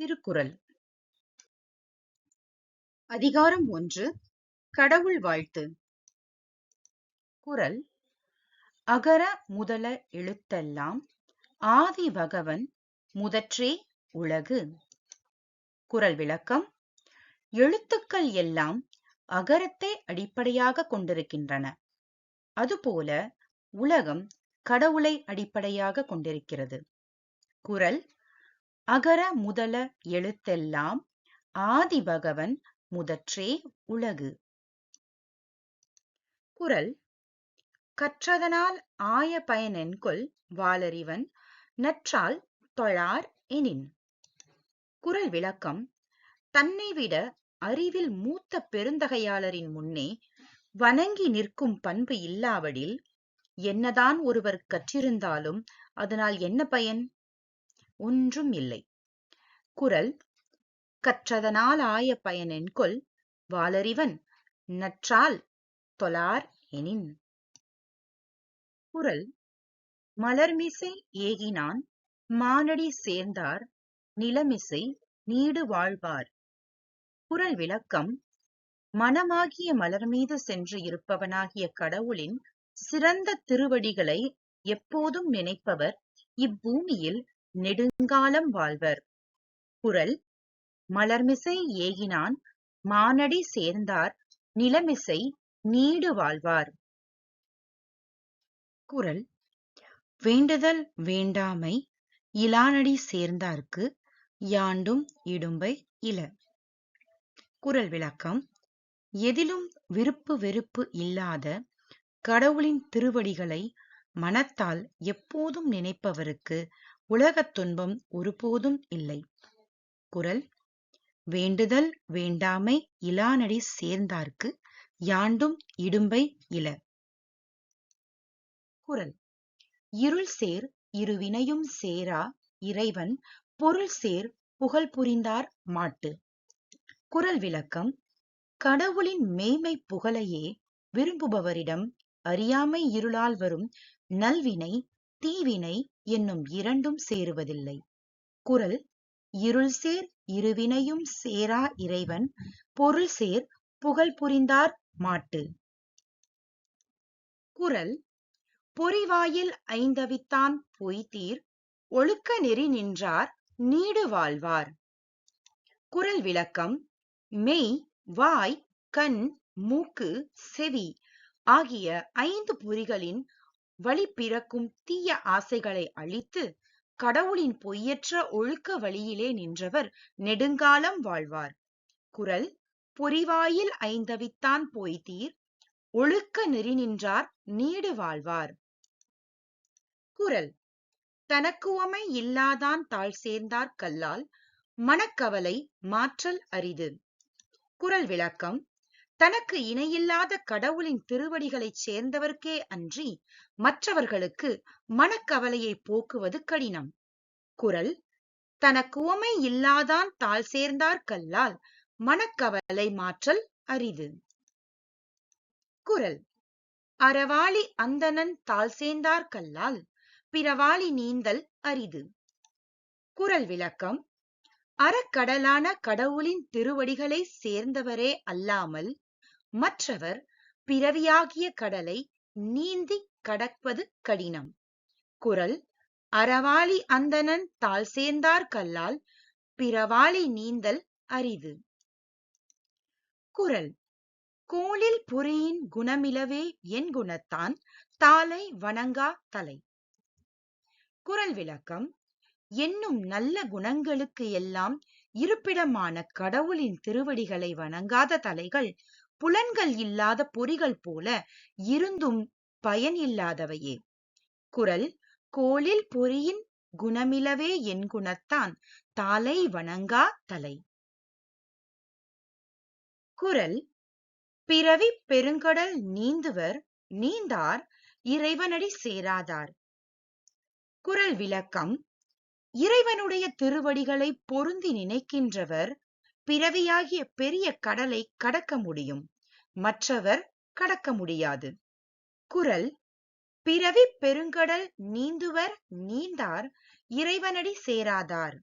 திருக்குறள். அதிகாரம் ஒன்று கடவுள் வாழ்த்து. குரல் அகர முதல எழுத்தெல்லாம் ஆதி பகவன் முதற்றே உலகு. குரல் விளக்கம் எழுத்துக்கள் எல்லாம் அகரத்தை அடிப்படையாக கொண்டிருக்கின்றன. அதுபோல உலகம் கடவுளை அடிப்படையாக கொண்டிருக்கிறது. குரல் அகர முதல எழுத்தெல்லாம் ஆதி பகவன் முதற்றே உலகு. குரல் கற்றதனால் ஆய பயனென்கொல் வாளறிவன் நற்றால் தொழார் எனின். குறள் விளக்கம் தன்னை விட அறிவில் மூத்த பெருந்தகையாளரின் முன்னே வணங்கி நிற்கும் பண்பு இல்லாவிடில் என்னதான் ஒருவர் கற்றிருந்தாலும் அதனால் என்ன பயன்? ஒன்றும் இல்லை குறள் கற்றதனால் ஆய பயனென்கொல் வாளறிவன் நற்றால் தொழார் எனின். குறள் மலர்மிசை ஏகினான் மானடி சேர்ந்தார் நிலமிசை நீடு வாழ்வார். குறள் விளக்கம் மனமாகிய மலர் மீது சென்று இருப்பவனாகிய கடவுளின் சிறந்த திருவடிகளை எப்போதும் நினைப்பவர் இப்பூமியில் நெடுங்காலம் வாழ்வர். குறள் மலர்மிசை ஏகினான் மானடி சேர்ந்தார் நிலமிசை நீடு வாழ்வார். குறள் வேண்டுதல் வேண்டாமை இலானடி சேர்ந்தார்க்கு யாண்டும் இடும்பை இல. குறள் விளக்கம் எதிலும் விருப்பு வெறுப்பு இல்லாத கடவுளின் திருவடிகளை மனத்தால் எப்போதும் நினைப்பவருக்கு உலகத் துன்பம் ஒருபோதும் இல்லை. குறள் வேண்டுதல் வேண்டாமை இலானடி சேர்ந்தார்க்கு யாண்டும் இடும்பை இல குறள் இருள் சேர் இருவினையும் சேரா இறைவன் பொருள் சேர் புகழ் புரிந்தார் மாட்டு குறள் விளக்கம் கடவுளின் மெய்மை புகழையே விரும்புபவரிடம் அறியாமை இருளால் வரும் நல்வினை தீவினை என்னும் இரண்டும் சேருவதில்லை. குறள் இருள் சேர் இருவினையும் சேரா இறைவன் பொருள் சேர் புகழ் புரிந்தார் மாட்டு குறள் பொறிவாயில் ஐந்தவித்தான் பொய்தீர் ஒழுக்க நெறி நின்றார் நீடு வாழ்வார் குறள் விளக்கம் மெய் வாய் கண் மூக்கு செவி ஆகிய ஐந்து பொறிகளின் வழி பிறக்கும் தீய ஆசைகளை அழித்து கடவுளின் பொய்யற்ற ஒழுக்க வழியிலே நின்றவர் நெடுங்காலம் வாழ்வார். குரல் பொறிவாயில் ஐந்தவித்தான் பொய்தீர் ஒழுக்க நெறி நின்றார் நீடு வாழ்வார் குரல் தனக்குவமை இல்லாதான் தாழ் சேர்ந்தார் கல்லால் மனக்கவலை மாற்றல் அரிது குரல் விளக்கம் தனக்கு இணையில்லாத கடவுளின் திருவடிகளைச் சேர்ந்தவர்க்கே அன்றி மற்றவர்களுக்கு மனக்கவலையை போக்குவது கடினம். குறள் தனக்குவமை இல்லாதான் தாள் சேர்ந்தார் கல்லால் மனக்கவலை மாற்றல் அரிது குரல் அறவாளி அந்தணன் தாள் சேர்ந்தார் கல்லால் பிறவாளி நீந்தல் அரிது குரல் விளக்கம் அறக்கடலான கடவுளின் திருவடிகளை சேர்ந்தவரே அல்லாமல் மற்றவர் பிறவியாகிய கடலை நீந்தி கடப்பது கடினம். குறள் அறவாளி அந்தணன் தாழ் சேர்ந்தார் கல்லால் பிறவாளி நீந்தல் அரிது குறள் கோளில் பொறியின் குணமிலவே என் குணத்தான் தாளை வணங்கா தலை குறள் விளக்கம் என்னும் நல்ல குணங்களுக்கு எல்லாம் இருப்பிடமான கடவுளின் திருவடிகளை வணங்காத தலைகள் புலன்கள் இல்லாத பொறிகள் போல இருந்தும் பயன் இல்லாதவையே. குறள் கோளில் பொறியின் குணமிலவே என் குணத்தான் தாளை வணங்கா தலை குறள் பிறவி பெருங்கடல் நீந்துவர் நீந்தார் இறைவனடி சேராதார் குறள் விளக்கம் இறைவனுடைய திருவடிகளை பொருந்தி நினைக்கின்றவர் பிறவியாகிய பெரிய கடலை கடக்க முடியும். மற்றவர் கடக்க முடியாது. குரல் பிறவி பெருங்கடல் நீந்துவர் நீந்தார் இறைவனடி சேராதார்.